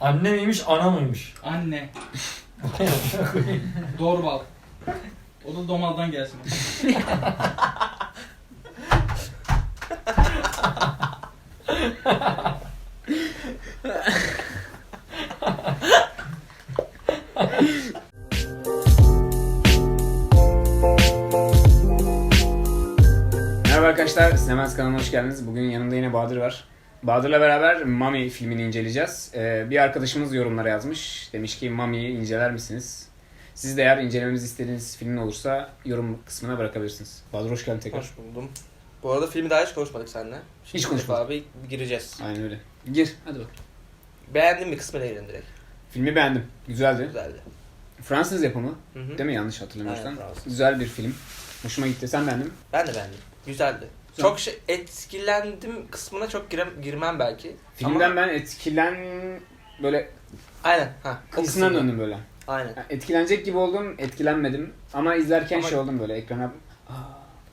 Anne miymiş ana mıymış? Anne. Dorbal. O da domaldan gelsin. Merhaba arkadaşlar, Sinemaz kanalına hoş geldiniz. Bugün yanımda yine Bahadır var. Bahadır'la beraber Mami filmini inceleyeceğiz. Ee, bir arkadaşımız yorumlara yazmış. Demiş ki Mami'yi inceler misiniz? Siz de eğer incelememizi istediğiniz filmin olursa yorum kısmına bırakabilirsiniz. Bahadır hoş geldin tekrar. Hoş buldum. Bu arada filmi daha hiç konuşmadık seninle. Şimdi Hiç konuşmadık. Abi gireceğiz. Aynen öyle. Gir, hadi bak. Beğendin mi kısmına girelim direkt. Filmi beğendim. Güzeldi. Güzeldi. Fransız yapımı. Hı hı. Değil mi? Yanlış hatırlamıyorsam. Güzel bir film. Hoşuma gitti. Sen beğendin mi? Ben de beğendim. Güzeldi. Çok şey etkilendim kısmına çok girem, girmem belki. Filmden Ama- ben etkilen... Böyle Aynen. Ha, kısımda. döndüm böyle. Aynen. Yani etkilenecek gibi oldum, etkilenmedim. Ama izlerken Ama- şey oldum böyle ekrana...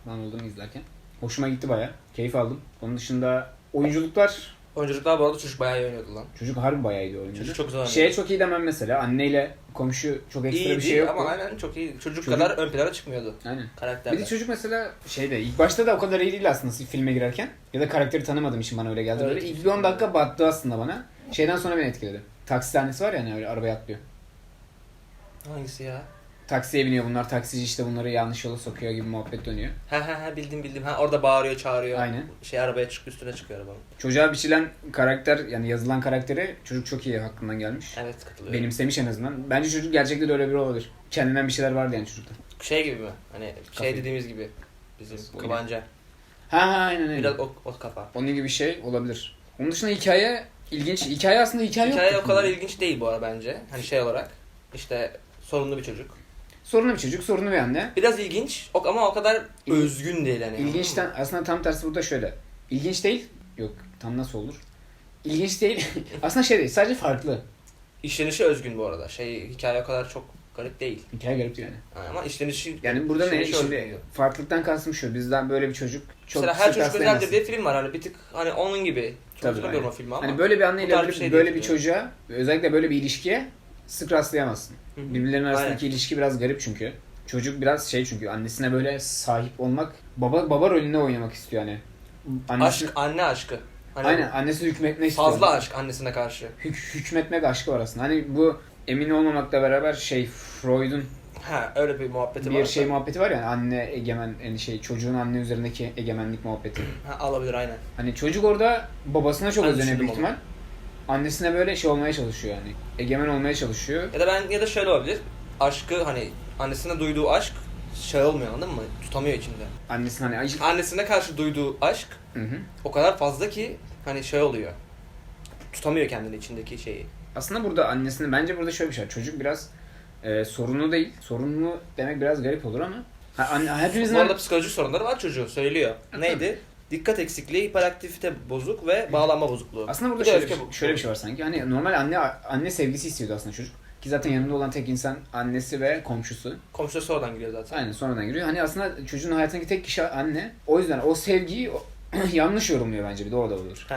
Lan oldum izlerken. Hoşuma gitti baya. Keyif aldım. Onun dışında oyunculuklar... Oyunculuklar bu arada çocuk bayağı iyi oynuyordu lan. Çocuk harbi bayağı iyi oyuncu. Çocuk çok güzel oynuyordu. Şeye çok iyi demem mesela. Anneyle komşu çok ekstra İyi bir şey yok. ama aynen çok iyi. Çocuk, Çocuk- kadar ön plana çıkmıyordu Aynen. karakterde. Bir de çocuk mesela şeyde ilk başta da o kadar iyi değil aslında filme girerken. Ya da karakteri tanımadığım için bana öyle geldi. Evet. Böyle ilk bir 10 dakika battı aslında bana. Şeyden sonra beni etkiledi. Taksi sahnesi var ya hani öyle arabaya atlıyor. Hangisi ya? Taksiye biniyor bunlar. Taksici işte bunları yanlış yola sokuyor gibi muhabbet dönüyor. Ha ha ha bildim bildim. Ha orada bağırıyor çağırıyor. Aynen. Şey arabaya çık üstüne çıkıyor arabanın. Çocuğa biçilen karakter yani yazılan karakteri çocuk çok iyi hakkından gelmiş. Evet katılıyorum. Benimsemiş en azından. Bence çocuk gerçekten de öyle biri olabilir. Kendinden bir şeyler vardı yani çocukta. Şey gibi mi? Hani şey dediğimiz gibi. Bizim Aynen. Kıvanca. Ha ha aynen öyle. Biraz o, o kafa. Onun gibi bir şey olabilir. Onun dışında hikaye ilginç. Hikaye aslında hikaye, Hikaye yok. o kadar ilginç değil bu ara bence. Hani şey olarak. işte sorunlu bir çocuk. Sorunlu bir çocuk, sorunlu bir anne. Biraz ilginç o- ama o kadar İl- özgün değil hani. İlginçten aslında tam tersi burada şöyle. İlginç değil. Yok tam nasıl olur? İlginç değil. aslında şey değil. Sadece farklı. İşlenişi özgün bu arada. Şey hikaye o kadar çok garip değil. Hikaye garip yani. Ama işlenişi Yani burada ne işlenişi şimdi özgün. farklılıktan kastım şu. Bizden böyle bir çocuk çok Mesela her sık çocuk rastlayamazsın. özeldir diye film var hani bir tık hani onun gibi. Çok Tabii, hatırlamıyorum o aynen. filmi ama. Hani böyle bir anneyle Bu böyle, bir şey böyle bir yani. çocuğa özellikle böyle bir ilişkiye sık rastlayamazsın. Birbirlerinin arasındaki Aynen. ilişki biraz garip çünkü. Çocuk biraz şey çünkü annesine böyle sahip olmak, baba baba rolünde oynamak istiyor hani. Annesi, Aşk, anne aşkı. Hani Aynen annesi hükmetmek istiyor. Fazla aşk annesine karşı. Hük- hükmetmek aşkı var aslında. Hani bu emin olmamakla beraber şey Freud'un Ha öyle bir muhabbeti bir var. şey muhabbeti var ya anne egemen yani şey çocuğun anne üzerindeki egemenlik muhabbeti. Ha, alabilir aynen. Hani çocuk orada babasına çok özeniyor büyük ihtimal. Annesine böyle şey olmaya çalışıyor yani. Egemen olmaya çalışıyor. Ya da ben ya da şöyle olabilir. Aşkı hani annesine duyduğu aşk şey olmuyor anladın mı? Tutamıyor içinde. Annesine hani acı... Annesine karşı duyduğu aşk Hı hı. o kadar fazla ki hani şey oluyor. Tutamıyor kendini içindeki şeyi. Aslında burada annesine bence burada şöyle bir şey var. Çocuk biraz e, sorunlu değil. Sorunlu demek biraz garip olur ama ha, anne, hepimizin Bu arada psikolojik sorunları var çocuğun söylüyor. tabii. Neydi? Dikkat eksikliği, hiperaktivite bozuk ve bağlanma bozukluğu. aslında burada şöyle, bir- bu- şöyle bir şey var sanki. Hani normal anne anne sevgisi istiyordu aslında çocuk. Ki zaten yanında olan tek insan annesi ve komşusu. Komşusu sonradan giriyor zaten. Aynen sonradan giriyor. Hani aslında çocuğun hayatındaki tek kişi anne. O yüzden o sevgiyi yanlış yorumluyor bence bir de o da olur.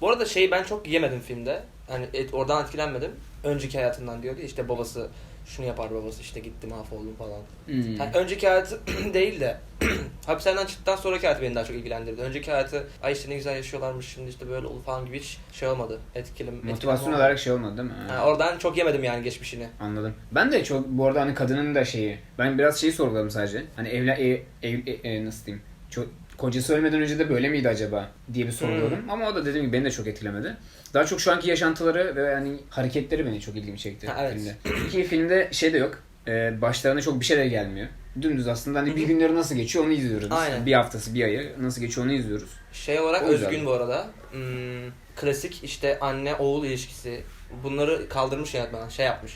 Bu arada şeyi ben çok yemedim filmde. Hani et, oradan etkilenmedim. Önceki hayatından diyordu işte babası şunu yapar babası işte gitti mahvoldum falan. Hmm. Yani önceki hayatı değil de hapishaneden çıktıktan sonraki hayatı beni daha çok ilgilendirdi. Önceki hayatı ay işte ne güzel yaşıyorlarmış şimdi işte böyle oldu falan gibi hiç şey olmadı. Etkilim, Motivasyon etkilenme olarak şey olmadı değil mi? Yani oradan çok yemedim yani geçmişini. Anladım. Ben de çok bu arada hani kadının da şeyi. Ben biraz şeyi sorguladım sadece. Hani evle ev, ev, e- e, nasıl diyeyim? Çok, kocası ölmeden önce de böyle miydi acaba diye bir sorguladım. Hmm. Ama o da dediğim gibi beni de çok etkilemedi. Daha çok şu anki yaşantıları ve hani hareketleri beni çok ilgimi çekti Ha, evet. filmde. Ki filmde şey de yok. Ee, başlarına çok bir şey de gelmiyor. Dümdüz aslında hani bir günleri nasıl geçiyor onu izliyoruz. Aynen. Bir haftası, bir ayı nasıl geçiyor onu izliyoruz. Şey olarak O güzel. özgün bu arada. Hmm, klasik işte anne oğul ilişkisi. Bunları kaldırmış yönetmen şey yapmış.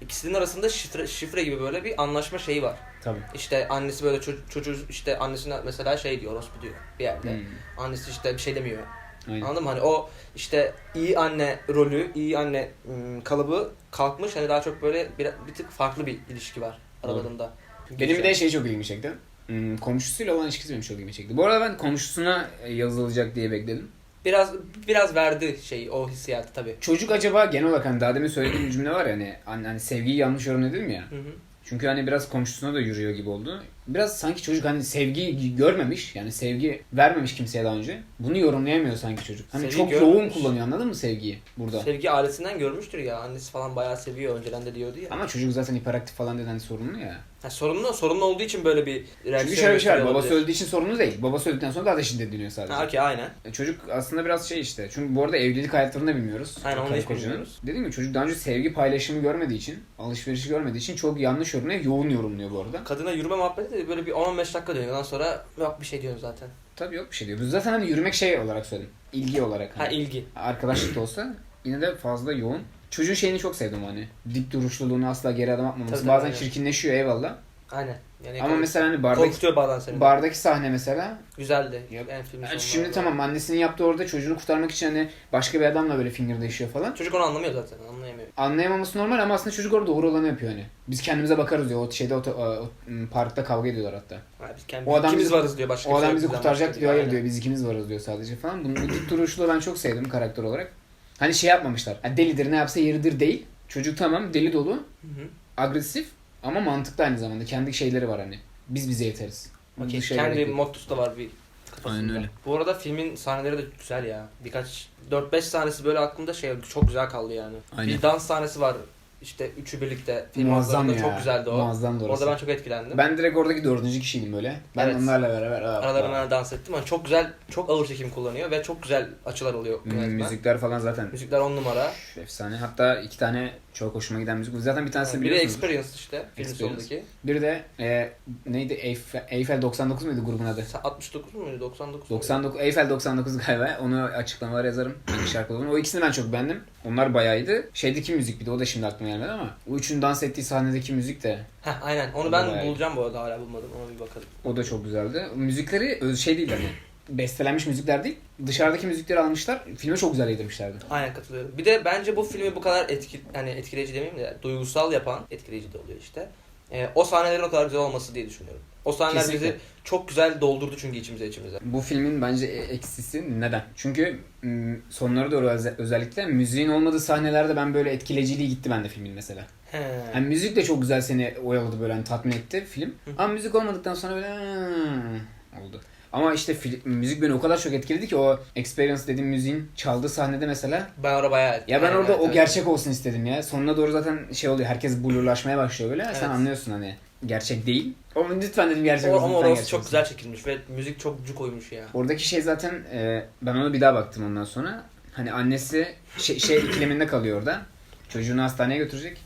İkisinin arasında şifre, şifre gibi böyle bir anlaşma şeyi var. Tabii. İşte annesi böyle ço- çocuğu işte annesine mesela şey diyor orospu diyor bir yerde. Hmm. Annesi işte bir şey demiyor. Aynen. Anladın mı? Hani o işte iyi anne rolü, iyi anne ım, kalıbı kalkmış. Hani daha çok böyle bir, bir tık farklı bir ilişki var aralarında. Benim bir de şey çok ilgimi çekti. Hmm, komşusuyla olan ilişkisi benim çok ilgimi çekti. Bu arada ben komşusuna yazılacak diye bekledim. Biraz biraz verdi şey o hissiyatı tabii. Çocuk acaba genel olarak hani daha demin söylediğim bir cümle var ya hani, hani, hani sevgiyi yanlış yorumladım ya. Hı hı. Çünkü hani biraz komşusuna da yürüyor gibi oldu. Biraz sanki çocuk hani sevgi görmemiş. Yani sevgi vermemiş kimseye daha önce. Bunu yorumlayamıyor sanki çocuk. Hani Sevgi çok görmemiş. yoğun kullanıyor anladın mı sevgiyi burada? Sevgi ailesinden görmüştür ya. Annesi falan bayağı seviyor önceden de diyordu ya. Ama çocuk zaten hiperaktif falan dedi hani sorunlu ya. Ha, sorunlu, sorunlu olduğu için böyle bir reaksiyon Çünkü şöyle bir şey var. gösteriyor Babası olabilir. öldüğü için sorunlu değil. Babası öldükten sonra da şiddetleniyor sadece. Ha okey aynen. E, Çocuk aslında biraz şey işte. Çünkü bu arada evlilik hayatlarını da bilmiyoruz. Aynen, onu hiç kocanın. bilmiyoruz. Dediğim gibi çocuk daha önce sevgi paylaşımı görmediği için, alışverişi görmediği için çok yanlış yorumluyor. Yoğun yorumluyor bu arada. Kadına yürüme muhabbeti de böyle bir 10-15 dakika dönüyor. Ondan sonra yok bir şey diyorsun zaten. Tabii yok bir şey diyor. Biz zaten hani yürümek şey olarak söyledim. İlgi olarak. Ha Hani. ilgi. Arkadaşlık da olsa yine de fazla yoğun. Çocuğun şeyini çok sevdim hani. Dik duruşluluğunu asla geri adım atmaması. Tabii, Bazen aynen. çirkinleşiyor eyvallah. Aynen. Yani Ama mesela hani bardaki, korkutuyor bazen seni. bardaki sahne mesela Güzeldi. Yok. Filmin Yani sonunda şimdi tamam annesinin yaptığı orada çocuğunu kurtarmak için hani başka bir adamla böyle fingirdeşiyor falan. Çocuk onu anlamıyor zaten. Anlayamıyor. Anlayamaması normal ama aslında çocuk orada doğru olanı yapıyor hani. Biz kendimize bakarız diyor. O şeyde o, o- o- parkta kavga ediyorlar hatta. Ha, biz kendi O adam ikimiz bizi- varız diyor. Başka O adam bizi kurtaracak diyor. Hayır Aynen. diyor. Biz ikimiz varız diyor sadece falan. Bunu bu dik duruşlu ben çok sevdim karakter olarak. Hani şey yapmamışlar. Ha, delidir ne yapsa yeridir değil. Çocuk tamam deli dolu. Hı hı. Agresif ama mantıklı aynı zamanda. Kendi şeyleri var hani. Biz bize yeteriz. Dışarı Kendi mottosu da var bir kafasında. Aynen öyle. Bu arada filmin sahneleri de güzel ya. Birkaç 4-5 sahnesi böyle aklımda şey çok güzel kaldı yani. Aynen. Bir dans sahnesi var. İşte üçü birlikte film Muazzam ya. çok güzeldi o. Muazzam da orası. Orada ben çok etkilendim. Ben direkt oradaki dördüncü kişiydim böyle. Ben Evet. onlarla beraber. aa, Aralarına aa. dans ettim ama çok güzel, çok ağır çekim kullanıyor ve çok güzel açılar oluyor Hmm, yönetmen. müzikler falan zaten Müzikler on numara. üf, efsane. Hatta iki tane çok hoşuma giden müzik. Zaten bir tanesini Biri biliyorsunuz. Experience işte film Experience. sonundaki. Bir de e, neydi Eiffel, Eiffel 99 muydu grubun adı? Sa- 69 muydu 99 muydu? 99 Eiffel 99 galiba. Onu açıklamalara yazarım. Hangi şarkı olduğunu. O ikisini ben çok beğendim. Onlar bayağıydı. Şeydeki müzik bir de o da şimdi aklıma gelmedi ama o üçün dans ettiği sahnedeki müzik de Heh, aynen. Onu ben bayağı iyi. bulacağım bu arada hala bulmadım. Ona bir bakalım. o da çok güzeldi. Müzikleri şey değil hani bestelenmiş müzikler değil. Dışarıdaki müzikleri almışlar. Filme çok güzel yedirmişlerdi. Aynen katılıyorum. Bir de bence bu filmi bu kadar etki, yani etkileyici demeyeyim de duygusal yapan, etkileyici de oluyor işte. Ee, o sahnelerin o kadar güzel olması diye düşünüyorum. O sahneler Kesinlikle. bizi çok güzel doldurdu çünkü içimize içimize. Bu filmin bence e- eksisi neden? Çünkü sonlara doğru öze- özellikle müziğin olmadığı sahnelerde ben böyle etkileyiciliği gitti bende filmin mesela. He. Yani müzik de çok güzel seni oyaladı böyle hani tatmin etti film. Ama müzik olmadıktan sonra böyle oldu. Ama işte fil- müzik beni o kadar çok etkiledi ki o Experience dediğim müziğin çaldığı sahnede mesela Ben orada bayağı... ya ben orada evet, o evet. gerçek olsun istedim ya. Sonuna doğru zaten şey oluyor. Herkes blurlaşmaya başlıyor böyle. Evet. Sen anlıyorsun hani gerçek değil. Ama lütfen dedim gerçek olsun. ama orası çok güzel çekilmiş ve müzik çok cuk koymuş ya. Oradaki şey zaten e, ben ona bir daha baktım ondan sonra. Hani annesi şey, şey ikileminde kalıyor orada. Çocuğunu hastaneye götürecek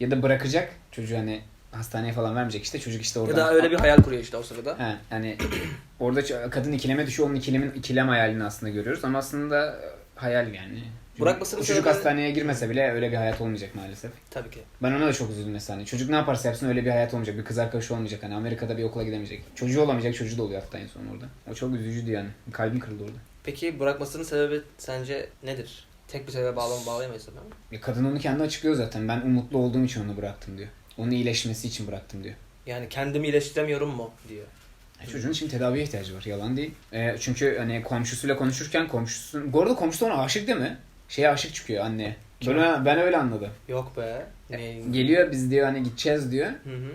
ya da bırakacak. Çocuğu hani hastaneye falan vermeyecek işte. Çocuk işte orada. Ya da öyle bir hayal kuruyor işte o sırada. He, yani orada kadın ikileme düşüyor. Onun ikilemin ikilem hayalini aslında görüyoruz ama aslında e, hayal yani. O çocuk sebebi- hastaneye girmese bile öyle bir hayat olmayacak maalesef. Tabii ki. Ben ona da çok üzüldüm mesela. Hani çocuk ne yaparsa yapsın öyle bir hayat olmayacak. Bir kız arkadaşı olmayacak. Hani Amerika'da bir okula gidemeyecek. Çocuğu olamayacak. Çocuğu da oluyor hatta en son orada. O çok üzücüydü yani. Kalbim kırıldı orada. Peki bırakmasının sebebi sence nedir? Tek bir sebebe bağlam bağlayamayız tabii ama. Ya kadın onu kendi açıklıyor zaten. Ben umutlu olduğum için onu bıraktım diyor. Onun iyileşmesi için bıraktım diyor. Yani kendimi iyileştiremiyorum mu diyor. Ya Çocuğun şimdi tedaviye ihtiyacı var. Yalan değil. E, çünkü hani komşusuyla konuşurken komşusu... Bu arada komşu da ona aşık değil mi? Şeye aşık çıkıyor anneye. Kim? Ben, ben öyle anladım. Yok be. Ne? Geliyor biz diyor hani gideceğiz diyor. Hı hı.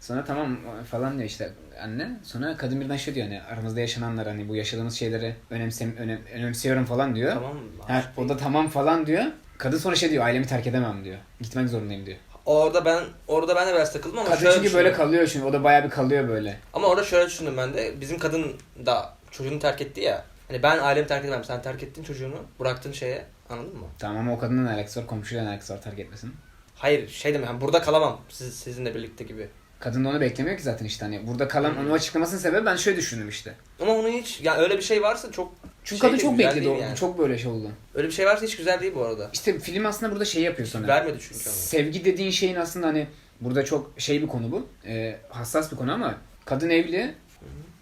Sonra tamam falan diyor işte anne. Sonra kadın birden şey diyor hani aramızda yaşananlar hani bu yaşadığımız şeyleri önemsem önem, önemsiyorum falan diyor. Tamam? Ha, o da tamam falan diyor. Kadın sonra şey diyor ailemi terk edemem diyor. Gitmek zorundayım diyor. Orada ben orada ben de biraz takıldım ama Kadın şöyle çünkü böyle düşündüm. kalıyor şimdi. O da bayağı bir kalıyor böyle. Ama orada şöyle düşündüm ben de. Bizim kadın da çocuğunu terk etti ya. Hani ben ailemi terk edemem. Sen terk ettin çocuğunu. Bıraktın şeye. Anladın mı? Tamam ama o kadının ne alakası var? Komşuyla ne alakası var terk etmesin. Hayır şey demek. Yani burada kalamam. Siz, sizinle birlikte gibi. Kadın da onu beklemiyor ki zaten işte hani. Burada kalan onu açıklamasının sebebi ben şöyle düşündüm işte. Ama onu hiç yani öyle bir şey varsa çok Çünkü şey kadın çok güzel bekledi. değil o- yani. Çok böyle şey oldu. Öyle bir şey varsa hiç güzel değil bu arada. İşte film aslında burada şey yapıyor sana. Vermedi çünkü onu. Sevgi dediğin şeyin aslında hani burada çok şey bir konu bu. Ee, hassas bir konu ama kadın evli.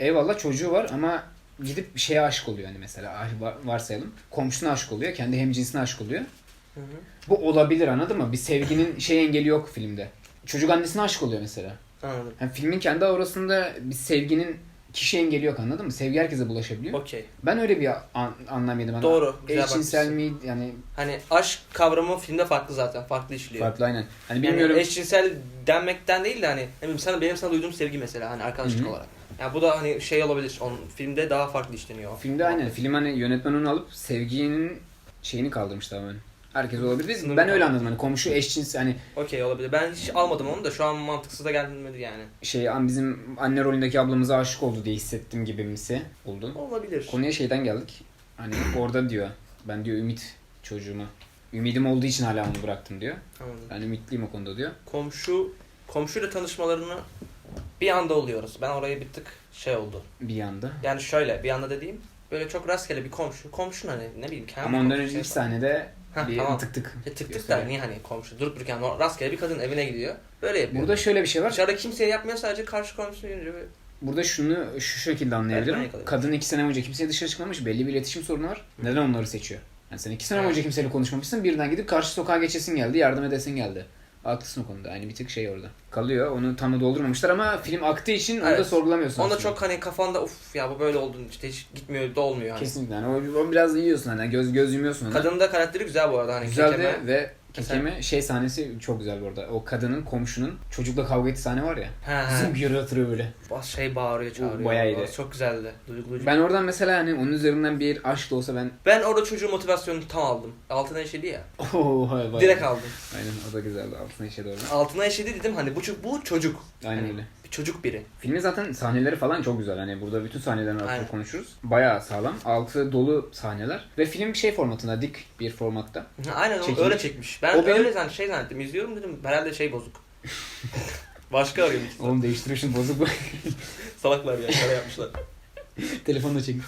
Eyvallah çocuğu var ama gidip bir şeye aşık oluyor hani mesela ah, var- varsayalım. Komşusuna aşık oluyor. Kendi hemcinsine aşık oluyor. Hı hı. Bu olabilir anladın mı? Bir sevginin şey engeli yok filmde. Çocuk annesine aşık oluyor mesela. Anladım. Yani filmin kendi aurasında bir sevginin kişi engeli yok anladın mı? Sevgi herkese bulaşabiliyor. Okey. Ben öyle bir an, anlam yedim. Hani Doğru, Eşcinsel mi yani Hani aşk kavramı filmde farklı zaten. Farklı işliyor. farklı aynen. Hani Yani bilmiyorum. eşcinsel denmekten değil de hani bileyim sana benim sana duyduğum sevgi mesela hani arkadaşlık Hı hı. olarak. Yani bu da hani şey olabilir. Onun filmde daha farklı işleniyor. Filmde aynen. Film hani yönetmen onu alıp sevginin şeyini kaldırmış tamamen. Herkes olabilir. Sınırı ben öyle anladım hani komşu eşcins hani Okey olabilir. Ben hiç almadım onu da şu an mantıksız da gelmedi yani. şey an bizim anne rolündeki ablamıza aşık oldu diye hissettim gibimsi oldu. Olabilir. Konuya şeyden geldik. Hani orada diyor. Ben diyor ümit çocuğuma. Ümidim olduğu için hala onu bıraktım diyor. Anladım. Ben ümitliyim o konuda diyor. Komşu komşuyla tanışmalarını bir anda oluyoruz. Ben orayı bir tık şey oldu. Bir yanda. Yani şöyle bir anda dediğim böyle çok rastgele bir komşu. Komşun hani ne bileyim kendi Ama ondan komşu şey falan. sahnede Ha, bir tamam. tık tık. E, tık tık der niye hani komşu durup dururken rastgele bir kadın evine gidiyor. Böyle yapıyor. Burada şöyle bir şey var. Dışarıda kimseye yapmıyor sadece karşı gelince böyle. Burada şunu şu şekilde anlayabilirim. Evet. Kadın iki sene önce kimseye dışarı çıkmamış. Belli bir iletişim sorunu var. Neden onları seçiyor? Yani sen iki sene Evet. önce kimseyle konuşmamışsın. Birden gidip karşı sokağa geçesin geldi. Yardım edesin geldi. Haklısın o konuda. Yani bir tık şey orada. Kalıyor. Onu tam da doldurmamışlar ama film aktığı için onu da Evet. sorgulamıyorsun. Onda çok hani kafanda uf ya bu böyle oldu işte hiç gitmiyor da olmuyor hani. Kesinlikle. Yani o, o biraz yiyorsun hani. Göz, göz yumuyorsun ona. Kadının da karakteri güzel bu arada hani Güzeldi kekeme. ve kekeme şey sahnesi çok güzel bu arada. O kadının komşunun çocukla kavga ettiği sahne var ya. Zım yürü atırıyor böyle. Bas şey bağırıyor çağırıyor. bayağı iyiydi. Çok güzeldi. Duygulayıcı. Ben oradan mesela hani onun üzerinden bir aşk da olsa ben Ben orada çocuğun motivasyonunu tam aldım. Altına işedi ya. oh, hay. Direkt aldım. Aynen o da güzeldi. Altına işe doğru. Altına işedi dedim hani bu, bu çocuk. Aynen Hani öyle. Bir çocuk biri. Filmin zaten sahneleri falan çok güzel. Hani burada bütün sahnelerin Aynen. konuşuruz. Bayağı sağlam. Altı dolu sahneler. Ve film şey formatında, dik bir formatta. Aynen Çekilmiş. öyle çekmiş. Ben O benim- öyle zan şey zannettim. İzliyorum dedim herhalde şey bozuk. Başka arıyorum işte. Oğlum değiştiriyor şimdi bozuk bu. Salaklar ya şöyle yapmışlar. Telefonla çekmiş.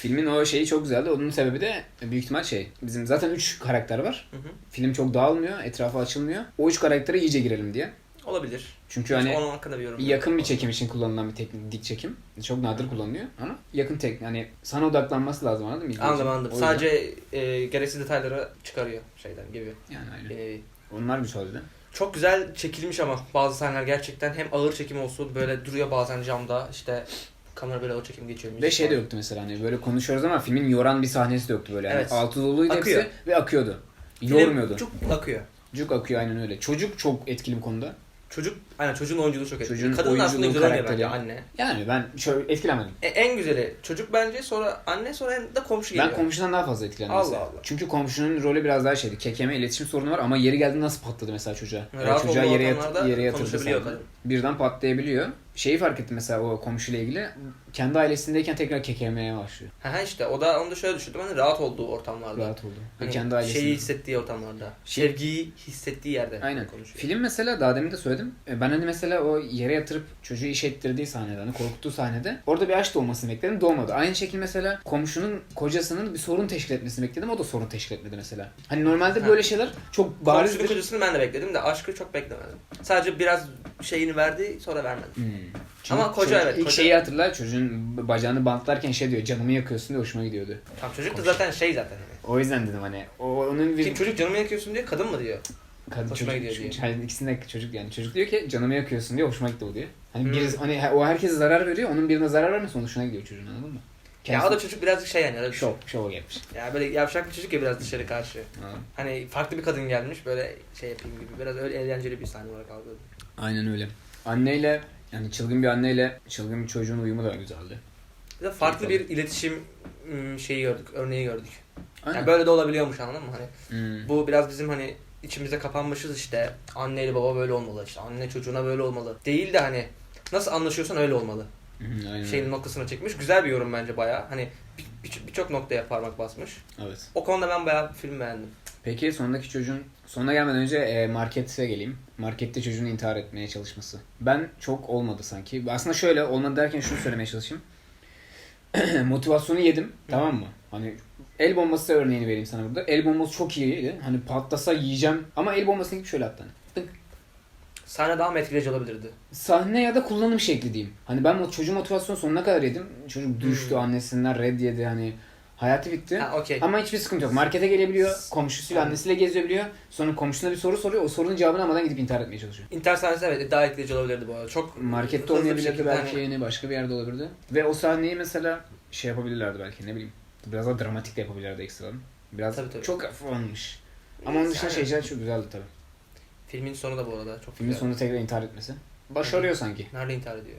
Filmin o şeyi çok güzeldi. Onun sebebi de büyük ihtimal şey. Bizim zaten 3 karakter var. Hı hı. Film çok dağılmıyor. Etrafı açılmıyor. O 3 karaktere iyice girelim diye. Olabilir. Çünkü hani Onun hakkında bir yorum. yakın bir çekim için kullanılan bir teknik dik çekim. Çok nadir kullanılıyor ama yakın tek yani sana odaklanması lazım anladın mı? Anladım anladım. O yüzden- Sadece e, gereksiz detayları çıkarıyor şeyden gibi. yani aynen. Nevi. Onlar güzeldi. Çok güzel çekilmiş ama bazı sahneler gerçekten hem ağır çekim olsun böyle duruyor bazen camda işte kamera böyle ağır çekim geçiyor. Ve şey de yoktu mesela hani böyle konuşuyoruz ama filmin yoran bir sahnesi de yoktu böyle. Yani Evet. Altı doluydu Akıyor. hepsi ve akıyordu. Film Yormuyordu. Çok akıyor. Çocuk akıyor aynen öyle. Çocuk çok etkili bir konuda. Çocuk, aynen çocuğun oyunculuğu çok etkili. Çocuğun Kadın aslında oyunculuğu, güzel oynuyor karakteri. bence anne. Yani ben şöyle etkilenmedim. E, en güzeli çocuk bence sonra anne sonra hem de komşu geliyor. Ben komşudan daha fazla etkilendim Allah mesela. Allah. Çünkü komşunun rolü biraz daha şeydi. Kekeme iletişim sorunu var ama yeri geldi nasıl patladı mesela çocuğa. Rahat Yani çocuğa olduğu yere, yat- yere yatırdı konuşabiliyor kadın. Birden patlayabiliyor. Şeyi fark ettim mesela o komşuyla ilgili. Kendi ailesindeyken tekrar kekemeye başlıyor. Ha işte o da onu da şöyle düşündüm hani rahat olduğu ortamlarda. Rahat oldu. Hani kendi ailesinde. Şeyi hissettiği ortamlarda. Sevgiyi hissettiği yerde Aynen. konuşuyor. Film mesela daha demin de söyledim. E, Ben hani mesela o yere yatırıp çocuğu iş ettirdiği sahnede hani korkuttuğu sahnede orada bir aşk doğmasını bekledim. Doğmadı. Aynı şekilde mesela komşunun kocasının bir sorun teşkil etmesini bekledim. O da sorun teşkil etmedi mesela. Hani normalde Ha. böyle şeyler çok Komşunun barizdir. kocasını ben de bekledim de aşkı çok beklemedim. Sadece biraz şeyini verdi sonra vermedi. Hmm. Ama koca çocuk evet, İlk koca- şeyi hatırla çocuğun bacağını bantlarken şey diyor canımı yakıyorsun diye hoşuma gidiyordu. Tam çocuk da zaten şey zaten hani. O yüzden dedim hani o onun bir Kim çocuk canımı yakıyorsun diyor kadın mı diyor. kadın hoşuma çocuk, gidiyor diye. hani ikisinde çocuk yani çocuk diyor ki canımı yakıyorsun diye hoşuma gitti o diyor. Hani Hmm. birisi, hani o herkese zarar veriyor onun birine zarar vermesi onun hoşuna gidiyor çocuğun anladın mı? Ya o da çocuk birazcık şey yani. Öyle bir şov, şova gelmiş. Ya böyle yavşak bir çocuk ya biraz dışarı karşı. Anladın? Hani farklı bir kadın gelmiş böyle şey yapayım gibi. Biraz öyle eğlenceli bir sahne olarak algıladım. Aynen öyle. Anneyle yani çılgın bir anneyle çılgın bir çocuğun uyumu da güzeldi. Bir de farklı bir iletişim ım, şeyi gördük, örneği gördük. Aynen. Yani böyle de olabiliyormuş anladın mı? Hani Hmm. bu biraz bizim hani içimize kapanmışız işte anneyle baba böyle olmalı işte anne çocuğuna böyle olmalı. Değil de hani nasıl anlaşıyorsan öyle olmalı. Hı, aynen. Şeyin noktasına çekmiş. Güzel bir yorum bence bayağı. Hani bir- bir- birçok noktaya parmak basmış. Evet. O konuda ben bayağı film beğendim. Peki sondaki çocuğun sonuna gelmeden önce e, markete geleyim. Markette çocuğun intihar etmeye çalışması. Ben çok olmadı sanki. Aslında şöyle olmadı derken şunu söylemeye çalışayım. Motivasyonu yedim. Tamam mı? Hani el bombası örneğini vereyim sana burada. El bombası çok iyiydi. Hani patlasa yiyeceğim. Ama el bombasını gibi şöyle attı. hani. Tık. Sahne daha mı etkileyici olabilirdi? Sahne ya da kullanım şekli diyeyim. Hani ben çocuğun motivasyonu sonuna kadar yedim. Çocuk düştü Hmm. annesinden red yedi hani. Hayatı bitti. Ha okey. Ama hiçbir sıkıntı yok. Markete gelebiliyor. Komşusuyla annesiyle gezebiliyor. Sonra komşusuna bir soru soruyor. O sorunun cevabını almadan gidip intihar etmeye çalışıyor. İnter sahnesi evet iddia etkileyici olabilirdi bu arada. Çok Markette hızlı bir olmayabilirdi şekilde belki hani- başka bir yerde olabilirdi. Ve o sahneyi mesela şey yapabilirlerdi belki ne bileyim. Biraz daha dramatik de yapabilirlerdi ekstradan. Biraz Tabii, tabii. çok hafif olmuş. Ama onun dışında Yani- şeyler çok güzeldi tabii. Filmin sonu da bu arada çok Filmin güzel. sonunda tekrar intihar etmesi. Başarıyor sanki. Nerede intihar ediyor?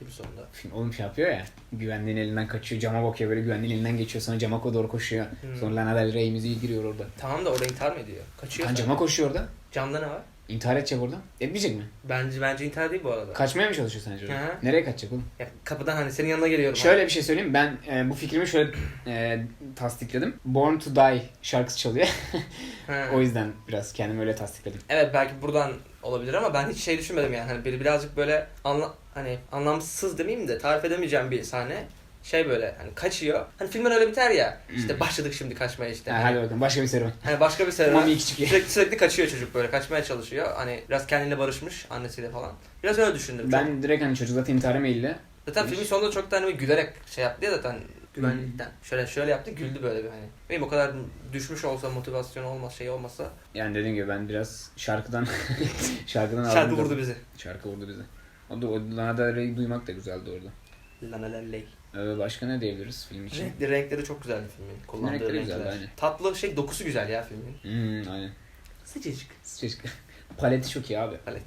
Film sonunda. Film oğlum şey yapıyor ya. Güvenliğin elinden kaçıyor. Cama bakıyor böyle güvenliğin elinden geçiyor. Sonra cama doğru koşuyor. Hmm. Sonra Lana Del Rey müziği giriyor orada. Tamam da orada intihar mı ediyor? Kaçıyor. Lan cama koşuyor orada. Camda ne var? İntihar edecek orada. Etmeyecek mi? Bence bence intihar değil bu arada. Kaçmaya mı çalışıyor sence? orada? Hı hı. Nereye kaçacak oğlum? Ya, kapıdan hani senin yanına geliyorum. Şöyle bir şey söyleyeyim. Ben e, bu fikrimi şöyle e, tasdikledim. Born to Die şarkısı çalıyor. O yüzden biraz kendimi öyle tasdikledim. Evet belki buradan olabilir ama ben hiç şey düşünmedim yani. Hani biri birazcık böyle anla hani anlamsız demeyeyim de tarif edemeyeceğim bir sahne. Şey böyle hani kaçıyor. Hani filmler öyle biter ya. İşte Hmm. başladık şimdi kaçmaya işte. Ha, hadi bakalım. Başka bir serüven. Hani başka bir serüven. Mami iki çıkıyor. Sürekli, sürekli kaçıyor çocuk böyle. Kaçmaya çalışıyor. Hani biraz kendiyle barışmış annesiyle falan. Biraz öyle düşündüm. Çok- Ben direkt hani çocuk zaten intihara meyilli. Zaten filmin sonunda çok da hani gülerek şey yaptı ya zaten güvenlikten. Şöyle şöyle yaptı güldü böyle bir hani. Benim o kadar düşmüş olsa motivasyonu olmasa şey olmasa Yani dediğim gibi ben biraz şarkıdan şarkıdan aldım. şarkı vurdu bizi. Şarkı vurdu bizi. O da o Lana Del Rey'i duymak da güzeldi orada. Lana Del Rey. Ee, başka ne diyebiliriz film için? Renkli, renkleri çok güzeldi filmin. Kullandığı Renkleri renkler. güzeldi, aynen. Tatlı şey dokusu güzel ya filmin. Hmm, aynen. Sıcacık. Sıcacık. Paleti çok iyi abi. Evet.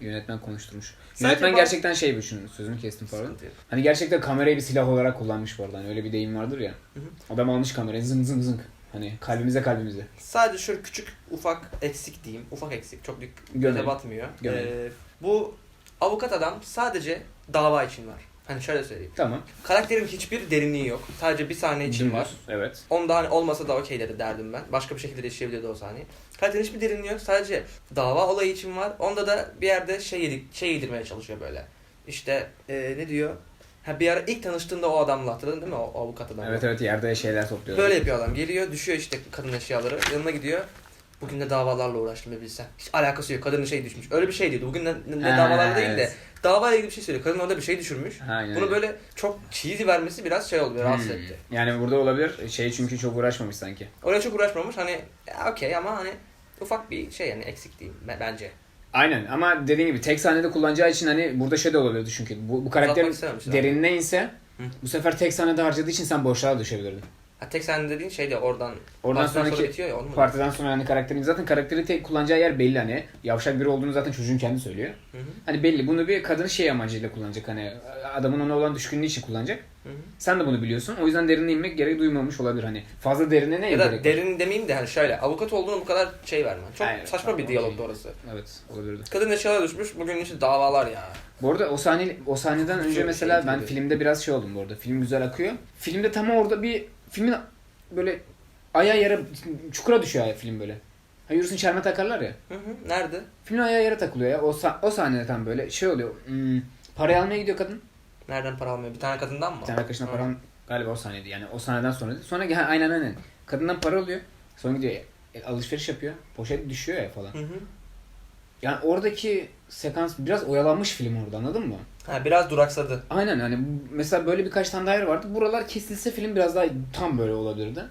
Yönetmen konuşturmuş. Sadece Yönetmen bazı- gerçekten şey bu şunu sözünü kestim pardon. Hani gerçekten kamerayı bir silah olarak kullanmış bu arada. Hani öyle bir deyim vardır ya. Hı hı. Adam almış kamerayı zıng zıng zıng. Hani kalbimize kalbimize. Sadece şöyle küçük ufak eksik diyeyim. Ufak eksik. Çok büyük göze batmıyor. Ee, bu avukat adam sadece dava için var. Hani şöyle söyleyeyim. Tamam. Karakterin hiçbir derinliği yok. Sadece bir sahne için var. Evet. Onda hani olmasa da okey dedi derdim ben. Başka bir şekilde de işleyebilirdi o sahneyi. Karakterin hiçbir derinliği yok. Sadece dava olayı için var. Onda da bir yerde şey, yedik, şey yedirmeye çalışıyor böyle. İşte e, ne diyor? Ha bir ara ilk tanıştığında o adamla hatırladın değil mi? O, o avukat adam. Evet evet yerde şeyler topluyor. Böyle yapıyor adam. Geliyor düşüyor işte kadın eşyaları. Yanına gidiyor. Bugün de davalarla uğraçtım be bilsen. Hiç alakası yok. Kadının şey düşmüş. Öyle bir şey diyordu. Bugün ne, ne Ha, davalarla değil de evet. davayla ilgili bir şey söylüyor. Kadın orada bir şey düşürmüş. Aynen. Bunu böyle çok cheesy vermesi biraz şey oldu. Rahatsız Hmm. etti. Yani burada olabilir. Şey çünkü çok uğraşmamış sanki. Oraya çok uğraşmamış. Hani okey ama hani ufak bir şey yani eksik be- bence. Aynen ama dediğin gibi tek sahnede kullanacağı için hani burada şey de olabilirdi çünkü. Bu, bu karakterin derinine inse Hı. bu sefer tek sahnede harcadığı için sen boşluğa düşebilirdin. Ha, tek sahne dediğin şey de oradan Oradan partiden sonra bitiyor ya onu mu? partiden sonra hani karakterin zaten karakteri tek kullanacağı yer belli hani. Yavşak biri olduğunu zaten çocuğun kendi söylüyor. Hı hı, Hani belli bunu bir kadın şey amacıyla kullanacak hani adamın ona olan düşkünlüğü için kullanacak. hı hı. Sen de bunu biliyorsun. O yüzden derine inmek gereği duymamış olabilir hani. Fazla derine ne Ya gerek da var? derin demeyeyim de hani şöyle avukat olduğunu bu kadar şey verme. Çok Aynen, saçma tamam, bir diyalogdu okey. orası. Evet olabilirdi. Kadın eşyalara düşmüş bugün işte davalar ya. Bu arada o sahne o sahneden önce Çok mesela şey ben tabii. filmde biraz şey oldum bu arada. Film güzel akıyor. Filmde tam orada bir filmin böyle ayağı yere çukura düşüyor ya film böyle. Ha yürüsün çelme takarlar ya. Hı hı. Nerede? Filmin ayağı yere takılıyor ya. O, o sahnede tam böyle şey oluyor. Hmm, parayı almaya gidiyor kadın. Nereden para almıyor? Bir tane kadından mı? Bir tane arkadaşına Hı. para al- galiba o sahneydi. Yani o sahneden sonra. Sonra ha, aynen aynen. Kadından para alıyor. Sonra gidiyor e, alışveriş yapıyor. Poşet düşüyor ya falan. Hı hı. Yani oradaki sekans biraz oyalanmış film orada anladın mı? Ha, biraz duraksadı. Aynen hani mesela böyle birkaç tane yer vardı. Buralar kesilse film biraz daha tam böyle olabilirdi.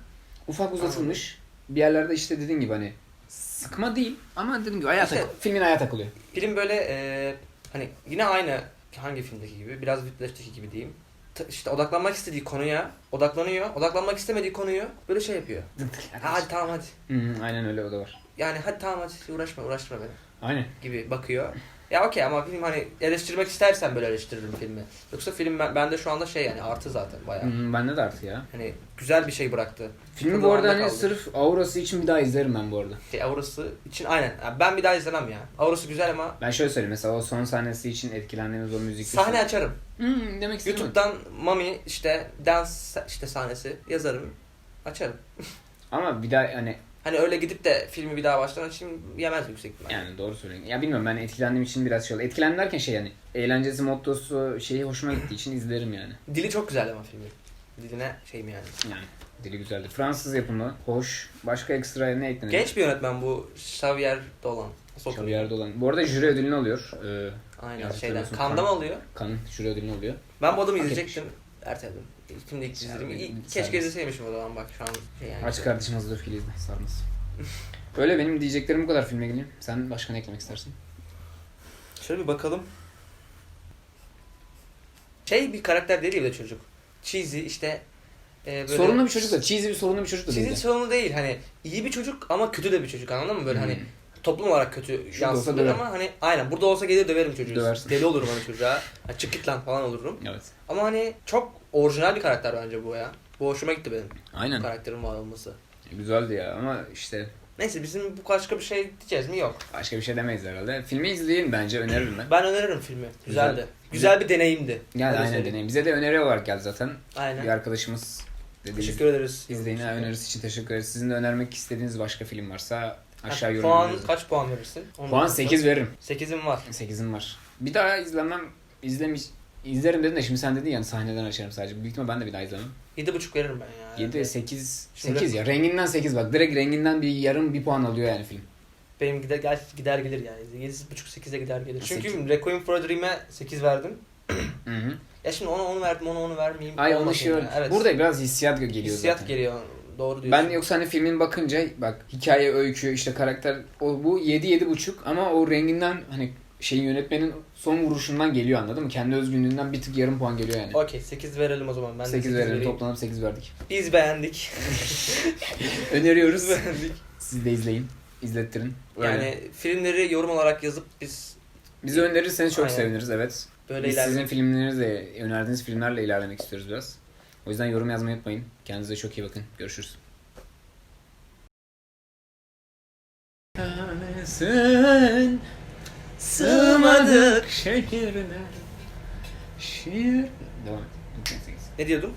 Ufak uzatılmış. Bir yerlerde işte dediğin gibi hani sıkma değil ama dediğim gibi ayağa İşte- tak- filmin ayağa takılıyor. Film böyle e, hani yine aynı hangi filmdeki gibi biraz Whiplash'teki gibi diyeyim. Ta- işte odaklanmak istediği konuya odaklanıyor. Odaklanmak istemediği konuyu böyle şey yapıyor. Ha, hadi tamam hadi. Hı, aynen öyle o da var. Yani hadi tamam hadi uğraşma uğraşma beni Aynen. gibi bakıyor. Ya okey ama film hani eleştirmek istersen böyle eleştiririm filmi. Yoksa film ben, bende şu anda şey yani artı zaten bayağı. Hı, bende de artı ya. Hani güzel bir şey bıraktı. Filmi bu arada hani kaldı. sırf aurası için bir daha izlerim ben bu arada. Şey, Aurası için aynen. Yani ben bir daha izlemem ya. Aurası güzel ama Ben şöyle söyleyeyim mesela o son sahnesi için etkilendiğimiz o müzik. sahne açarım. Hmm, demek istedim. YouTube'dan Mami işte dans işte sahnesi yazarım. Açarım. Ama bir daha hani Hani öyle gidip de filmi bir daha baştan açayım yemez yüksek ihtimalle. yani doğru söylüyorsun. Ya bilmiyorum ben etkilendiğim için biraz şey oldu. Etkilendim derken şey yani eğlencesi mottosu şeyi hoşuma gittiği için izlerim yani. Dili çok güzel ama filmin. Diline şeyim yani. Yani dili güzeldi. Fransız yapımı, hoş. Başka ekstra ne eklenir? Genç bir yönetmen bu Xavier Dolan. Nasıl Şu bir okunuyor? yerde olan. Bu arada jüri ödülünü alıyor. Ee, Aynen şeyden. Kanda mı alıyor? Kan'ın jüri ödülünü alıyor. Ben bu adamı izleyecektim. Erteledim. Şimdi ilk izledim. İlk-. Keşke izleseymişim o zaman bak şu an şey yani. Aç kardeşim hazır öfkeli izle. Sarmaz. Öyle benim diyeceklerim bu kadar filme geleyim. Sen başka ne eklemek istersin? Şöyle bir bakalım. Şey bir karakter değil ya bir de çocuk. Cheesy işte e, böyle... Sorunlu bir çocuk da. Cheesy bir sorunlu bir çocuk da Cheesy değil. de. sorunu değil hani iyi bir çocuk ama kötü de bir çocuk anladın mı? Böyle hani Hmm. Toplum olarak kötü Şurada olsa yansıtılır döver. ama hani aynen burada olsa gelir döverim çocuğu. Döversin. Deli olurum hani çocuğa. Ha, çık git lan falan olurum. Evet. Ama hani çok orijinal bir karakter bence bu ya. Bu hoşuma gitti benim Aynen. karakterin var olması. Güzeldi ya ama işte Neyse bizim bu başka bir şey diyeceğiz mi? Yok. başka bir şey demeyiz herhalde. Filmi izleyin bence öneririm ben. Ben öneririm filmi. Güzeldi. Güzel. Bir deneyimdi. Yani Öyle aynen söyleyeyim. deneyim. Bize de öneri olarak geldi zaten. Aynen. Bir arkadaşımız dedi. Teşekkür ederiz. İzleyin önerisi için teşekkür ederiz. Sizin de önermek istediğiniz başka film varsa aşağı yorumlara Puan kaç puan verirsin? Onu Puan da- 8 veririm. 8'im var. 8'im var. Bir daha izlemem, izlemiş, izlerim dedin de şimdi sen dedin yani sahneden açarım sadece. Büyük ihtimal ben de bir daha izlemem. 7.5 veririm ben ya. 7, 8, Şimdi- 8 ya. Renginden 8 bak. Direkt renginden bir yarım bir puan alıyor yani film. Benim gider, gel, gider gelir yani. 7.5-8'e gider gelir. Çünkü Sekiz. Requiem for a Dream'e 8 verdim. Hı hı. Ya şimdi ona onu verdim, ona onu vermeyeyim. Ay onu şey yani. Evet. Burada biraz hissiyat geliyor hissiyat zaten. geliyor. Doğru diyorsun. Ben yoksa hani filmin bakınca bak hikaye, öykü, işte karakter o bu 7 7 buçuk ama o renginden hani şeyin yönetmenin son vuruşundan geliyor anladın mı? Kendi özgünlüğünden bir tık yarım puan geliyor yani. Okey 8 verelim o zaman. Ben de 8 8 verelim vereyim. toplanıp 8 verdik. Biz beğendik. Öneriyoruz. Biz beğendik. Siz de izleyin. İzlettirin. Öyle. Yani filmleri yorum olarak yazıp biz Bizi önerirseniz çok Aynen. seviniriz evet. böyle Biz ilerleyelim. sizin filmlerinizle, önerdiğiniz filmlerle ilerlemek istiyoruz biraz. O yüzden yorum yazmayı unutmayın. Kendinize çok iyi bakın. Görüşürüz. Sen Sığmadık. şehirine Şiir... Devam et. Ne diyordum?